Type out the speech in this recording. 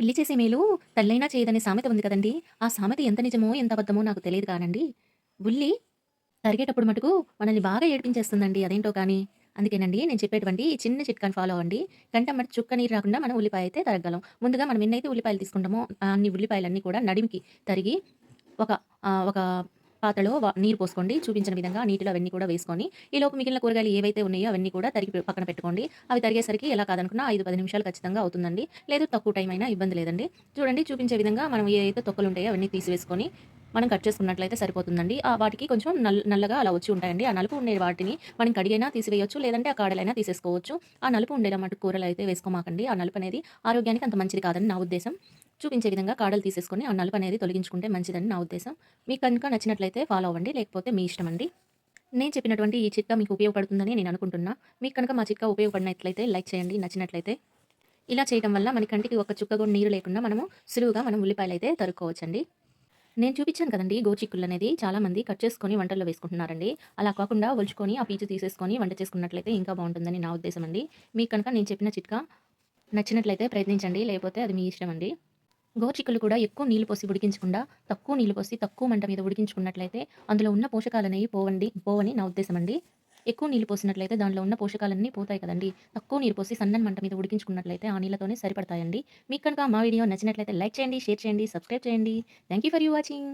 పిల్లి చేసే మేలు తల్లైనా చేయదనే సామెత ఉంది కదండీ! ఆ సామెత ఎంత నిజమో, ఎంత అబద్ధమో నాకు తెలియదు కానండి. బుల్లి తరిగేటప్పుడు మటుకు మనల్ని బాగా ఏడిపించేస్తుందండి అదేంటో కానీ. అందుకేనండి నేను చెప్పేటువంటి ఈ చిన్న చిట్కాని ఫాలో అవ్వండి. కంటెమ్మట చుక్క నీరు రాకుండా మనం ఉల్లిపాయ అయితే తరగలం ముందుగా మనం ఎన్నైతే ఉల్లిపాయలు తీసుకుంటామో అన్ని ఉల్లిపాయలన్నీ కూడా నడిమికి తరిగి ఒక ఒక పాత్రలో నీరు పోసుకోండి. చూపించిన విధంగా నీటిలో అవన్నీ కూడా వేసుకొని, ఈలోపు మిగిలిన కూరగాయలు ఏవైతే ఉన్నాయో అవన్నీ కూడా తరిగి పక్కన పెట్టుకోండి. అవి తరిగేసరికి ఎలా కాదనుకున్నా 5, 10 నిమిషాలు ఖచ్చితంగా అవుతుందండి. లేదు తక్కువ టైం అయినా ఇబ్బంది లేదండి. చూడండి చూపించే విధంగా మనం ఏవైతే తొక్కలుంటాయో అవన్నీ తీసివేసుకొని, మనం కట్ చేసుకున్నట్లయితే సరిపోతుందండి. ఆ వాటికి కొంచెం నల్ నల్లగా అలా వచ్చి ఉంటాయండి. ఆ నలుపు ఉండే వాటిని మనం కడిగైనా తీసివేయచ్చు లేదంటే ఆ కాడలైనా తీసేసుకోవచ్చు. ఆ నలుపు ఉండేలా మటుకు కూరలు అయితే వేసుకోమాకండి. ఆ నలుపు అనేది ఆరోగ్యానికి అంత మంచిది కాదని నా ఉద్దేశం. చూపించే విధంగా కాడలు తీసేసుకొని ఆ నలుపు అనేది తొలగించుకుంటే మంచిదని నా ఉద్దేశం. మీకు కనుక నచ్చినట్లయితే ఫాలో అవ్వండి. లేకపోతే మీ ఇష్టం అండి నేను చెప్పినటువంటి ఈ చిట్కా మీకు ఉపయోగపడుతుందని నేను అనుకుంటున్నా. మీకు కనుక మా చిట్కా ఉపయోగపడినట్లయితే లైక్ చేయండి. నచ్చినట్లయితే. ఇలా చేయటం వల్ల మన కంటికి ఒక చుక్క కూడా నీరు లేకుండా మనము సులువుగా మనం ఉల్లిపాయలు అయితే తరుక్కోవచ్చండి. నేను చూపించాను కదండి గోచిక్కులు అనేది చాలామంది కట్ చేసుకొని వంటల్లో వేసుకుంటున్నారండి. అలా కాకుండా ఒలుచుకొని ఆ పీచు తీసేసుకొని వంట చేసుకున్నట్లయితే ఇంకా బాగుంటుందని నా ఉద్దేశం అండి. మీకు కనుక నేను చెప్పిన చిట్కా నచ్చినట్లయితే ప్రయత్నించండి. లేకపోతే అది మీ ఇష్టం అండి గోర్చికలు కూడా ఎక్కువ నీళ్ళు పోసి ఉడికించకుండా, తక్కువ నీళ్ళు పోసి తక్కువ మంట మీద ఉడికించుకున్నట్లయితే అందులో ఉన్న పోషకాలనేవి పోవండి పోవని నా ఉద్దేశమండి. ఎక్కువ నీళ్ళు పోసినట్లయితే దాంట్లో ఉన్న పోషకాలన్నీ పోతాయి కదండీ! తక్కువ నీరు పోసి సన్నని మంట మీద ఉడికించుకున్నట్లయితే ఆ నీళ్ళతోనే సరిపడతాయండి. మీకు కనుక మా వీడియో నచ్చినట్లయితే లైక్ చేయండి, షేర్ చేయండి, సబ్స్క్రైబ్ చేయండి. Thank you for you watching.